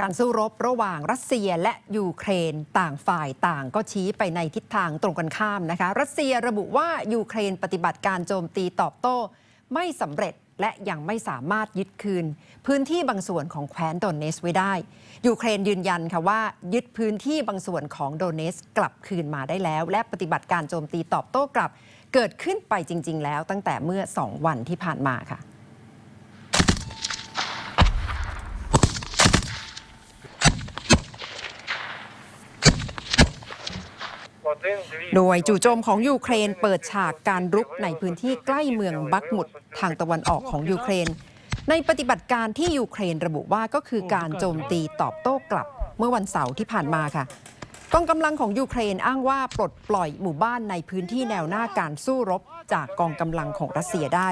การสู้รบระหว่างรัสเซียและยูเครนต่างฝ่ายต่างก็ชี้ไปในทิศทางตรงกันข้ามนะคะ รัสเซียระบุว่ายูเครนปฏิบัติการโจมตีตอบโต้ ไม่สำเร็จและยังไม่สามารถยึดคืน พื้นที่บางส่วนของแคว้นโดเนสไว้ได้ ยูเครนยืนยันค่ะว่า ยึดพื้นที่บางส่วนของโดเนสกลับคืนมาได้แล้ว และปฏิบัติการโจมตีตอบโต้กลับ เกิดขึ้นไปจริง ๆ แล้วตั้งแต่เมื่อ 2 วันที่ผ่านมาค่ะ โดยจู่โจมของยูเครนเปิดฉากการรุกในพื้นที่ใกล้เมืองบักมุดทางตะวันออกของยูเครน ในปฏิบัติการที่ยูเครนระบุว่าก็คือการโจมตีตอบโต้กลับเมื่อวันเสาร์ที่ผ่านมาค่ะกองกำลังของยูเครนอ้างว่าปลดปล่อยหมู่บ้านในพื้นที่แนวหน้าการสู้รบจากกองกำลังของรัสเซียได้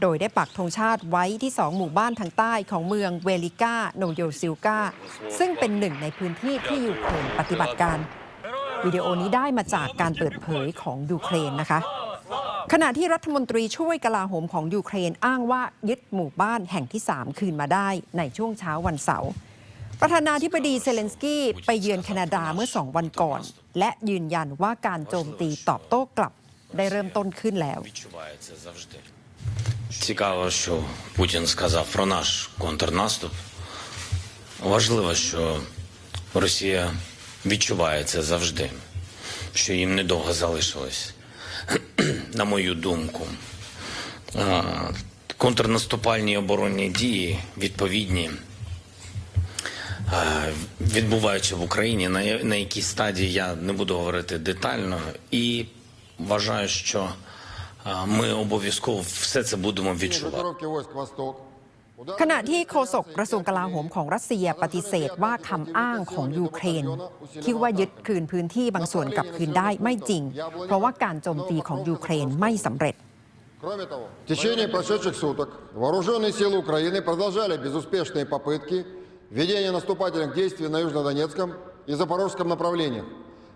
โดยได้ปักธงชาติไว้ที่สองหมู่บ้านทางใต้ของเมืองเวลิก้าโนโยซิลกาซึ่งเป็นหนึ่งในพื้นที่ที่ยูเครนปฏิบัติการ วิดีโอนี้ได้มาจากการเปิดเผยของยูเครนนะคะ ขณะที่รัฐมนตรีช่วยกลาโหมของยูเครนอ้างว่ายึดหมู่บ้านแห่งที่ 3 คืนมาได้ในช่วงเช้าวันเสาร์ ประธานาธิบดีเซเลนสกี้ไปเยือนแคนาดาเมื่อสองวันก่อน และยืนยันว่าการโจมตีตอบโต้กลับได้เริ่มต้นขึ้นแล้ว відчувається завжди. Цікаво, що Путін сказав про наш контрнаступ. Важливо, що Росія відчуває це завжди, що їм недовго залишилось. На мою думку, контрнаступальні оборонні дії відповідні а, відбуваються в Україні. На, на якій стадії я не буду говорити детально. І вважаю, що ми обов'язково все це будемо відчувати. Группировки войск «Восток». Удар ขณะที่โฆษกกระทรวงกลาโหมของรัสเซียปฏิเสธว่าคำอ้างของยูเครน ที่ว่ายึดคืนพื้นที่บางส่วนกลับคืนได้ไม่จริง เพราะว่าการโจมตีของยูเครนไม่สำเร็จ Кроме того, в течение прошедших суток вооруженные силы Украины продолжали безуспешные попытки ведения наступательных действий на Южнодонецком и Запорожском направлениях,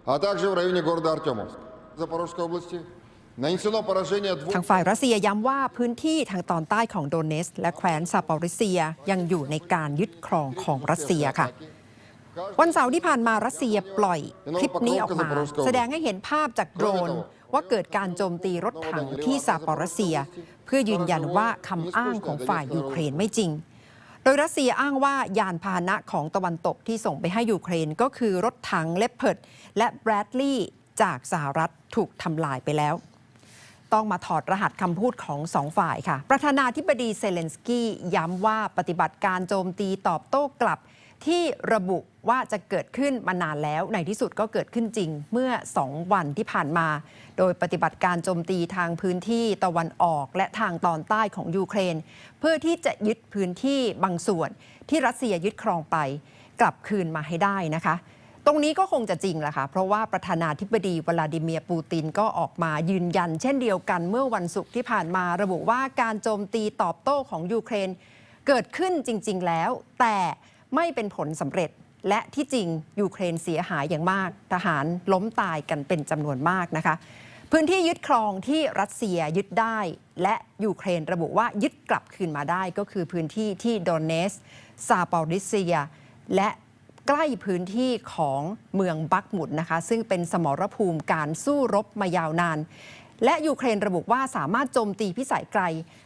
а также в районе города Артемовск Запорожской области. ทางฝ่ายรัสเซียย้ำว่าพื้นที่ทางตอนใต้ของโดเนส และแคว้นซาปอริเซียยังอยู่ในการยึดครองของรัสเซียค่ะ วันเสาร์ที่ผ่านมารัสเซียปล่อยคลิปนี้ออกมา แสดงให้เห็นภาพจากโดรนว่าเกิดการโจมตีรถถังที่ซาปอริเซีย เพื่อยืนยันว่าคำอ้างของฝ่ายยูเครนไม่จริง โดยรัสเซียอ้างว่ายานพาหนะของตะวันตกที่ส่งไปให้ยูเครนก็คือรถถังเลปเพิร์ดและแบรดลีย์จากสหรัฐถูกทำลายไปแล้ว ต้องมาถอดรหัสคำพูดของสองฝ่ายค่ะ ประธานาธิบดีเซเลนสกี้ย้ำว่าปฏิบัติการโจมตีตอบโต้กลับ ที่ระบุว่าจะเกิดขึ้นมานานแล้วในที่สุดก็เกิดขึ้นจริงเมื่อ 2 วันที่ผ่านมา โดยปฏิบัติการโจมตีทางพื้นที่ตะวันออกและทางตอนใต้ของยูเครน เพื่อที่จะยึดพื้นที่บางส่วนที่รัสเซียยึดครองไป กลับคืนมาให้ได้นะคะ ตรงนี้ก็คงจะจริงแหละค่ะ เพราะว่าประธานาธิบดีวลาดิเมียร์ปูตินก็ออกมายืนยัน เช่นเดียวกันเมื่อวันศุกร์ที่ผ่านมาระบุว่าการโจมตีตอบโต้ของยูเครน เกิดขึ้นจริง ๆ แล้ว แต่ไม่เป็นผลสำเร็จและที่จริงยูเครนเสียหายอย่างมาก ทหารล้มตายกันเป็นจำนวนมากนะคะ พื้นที่ยึดครองที่รัสเซียยึดได้ และยูเครนระบุว่ายึดกลับคืนมาได้ก็คือพื้นที่ที่โดเนสซาปอริเซีย และ ใกล้พื้นที่ของเมืองบักมุดนะคะ ซึ่งเป็นสมรภูมิการสู้รบมายาวนาน และยูเครนระบุว่าสามารถโจมตีพิสัยไกล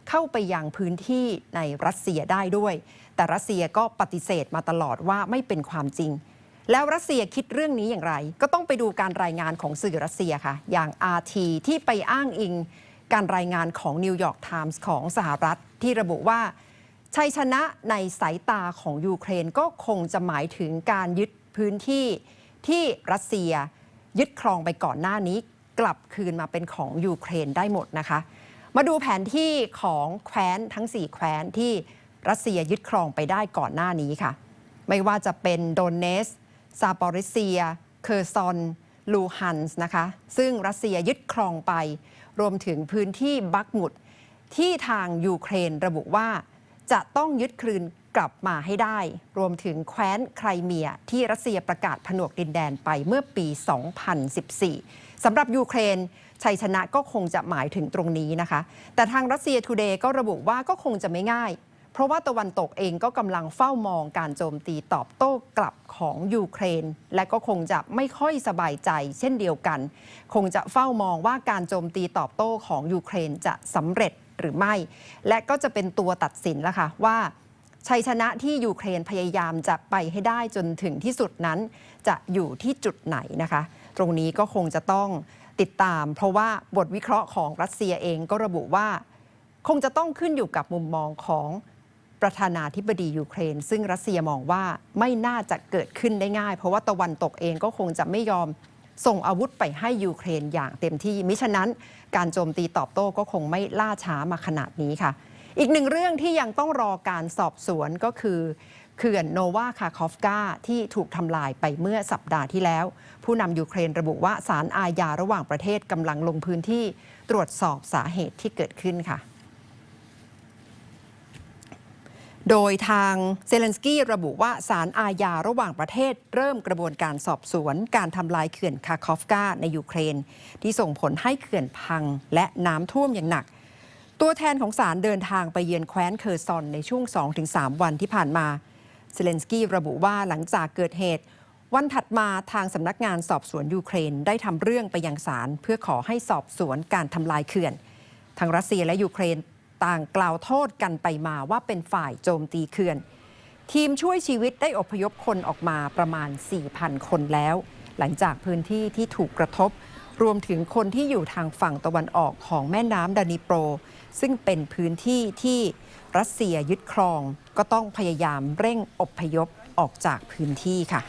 เข้าไปยังพื้นที่ในรัสเซียได้ด้วย แต่รัสเซียก็ปฏิเสธมาตลอดว่าไม่เป็นความจริง แล้วรัสเซียคิดเรื่องนี้อย่างไร ก็ต้องไปดูการรายงานของสื่อรัสเซียค่ะ อย่าง RT ที่ไปอ้างอิง การรายงานของนิวยอร์กไทมส์ของสหรัฐที่ระบุว่า ชัยชนะในสายตาของยูเครนก็คงจะหมายถึงการยึดพื้นที่ที่รัสเซียยึดครองไปก่อนหน้านี้ กลับคืนมาเป็นของยูเครนได้หมดนะคะ มาดูแผนที่ของแคว้นทั้ง 4 แคว้นที่รัสเซียยึดครองไปได้ก่อนหน้านี้ค่ะ ไม่ว่าจะเป็นโดเนส ซาปอริเซีย เคอร์ซอน ลูฮันส์นะคะ ซึ่งรัสเซียยึดครองไป รวมถึงพื้นที่บักมุดที่ทางยูเครนระบุว่า จะต้องยึดคืนกลับมาให้ได้ รวมถึงแคว้นไครเมีย ที่รัสเซียประกาศผนวกดินแดนไปเมื่อปี 2014 สำหรับยูเครน ชัยชนะก็คงจะหมายถึงตรงนี้นะคะ แต่ทางรัสเซียทูเดย์ก็ระบุว่าก็คงจะไม่ง่าย เพราะว่าตะวันตกเองก็กำลังเฝ้ามองการโจมตีตอบโต้กลับของยูเครน และก็คงจะไม่ค่อยสบายใจเช่นเดียวกัน คงจะเฝ้ามองว่าการโจมตีตอบโต้ของยูเครนจะสำเร็จ หรือไม่ และก็จะเป็นตัวตัดสินแล้วค่ะว่า ชัยชนะที่ยูเครนพยายามจะไปให้ได้จนถึงที่สุดนั้น จะอยู่ที่จุดไหนนะคะ ตรงนี้ก็คงจะต้องติดตาม เพราะว่าบทวิเคราะห์ของรัสเซียเองก็ระบุว่า คงจะต้องขึ้นอยู่กับมุมมองของประธานาธิบดียูเครน ซึ่งรัสเซียมองว่าไม่น่าจะเกิดขึ้นได้ง่าย เพราะว่าตะวันตกเองก็คงจะไม่ยอม ส่งอาวุธไปให้ยูเครนอย่างเต็มที่ มิฉะนั้นการโจมตีตอบโต้ก็คงไม่ล่าช้ามาขนาดนี้ค่ะ อีกหนึ่งเรื่องที่ยังต้องรอการสอบสวนก็คือเขื่อนโนวาคาคอฟกาที่ถูกทำลายไปเมื่อสัปดาห์ที่แล้ว ผู้นำยูเครนระบุว่าสารอาญาระหว่างประเทศกำลังลงพื้นที่ตรวจสอบสาเหตุที่เกิดขึ้นค่ะ โดยทางเซเลนสกี้ระบุว่าสารอาญาระหว่างประเทศ เริ่มกระบวนการสอบสวน การทำลายเขื่อนคาคอฟกาในยูเครน ที่ส่งผลให้เขื่อนพังและน้ำท่วมอย่างหนัก ตัวแทนของศาลเดินทางไปเยือนแคว้นเคอร์ซอนในช่วง 2-3 วันที่ผ่านมาเซเลนสกี้ระบุว่าหลังจากเกิดเหตุ วันถัดมาทางสำนักงานสอบสวนยูเครนได้ทำเรื่องไปยังศาลเพื่อขอให้สอบสวนการทำลายเขื่อนทางรัสเซียและยูเครน ต่างกล่าวโทษกันไปมาว่าเป็นฝ่ายโจมตีเขื่อน ทีมช่วยชีวิตได้อพยพคนออกมาประมาณ 4,000 คนแล้ว หลังจากพื้นที่ที่ถูกกระทบ รวมถึงคนที่อยู่ทางฝั่งตะวันออกของแม่น้ำดานิโปร ซึ่งเป็นพื้นที่ที่รัสเซียยึดครอง ก็ต้องพยายามเร่งอพยพออกจากพื้นที่ค่ะ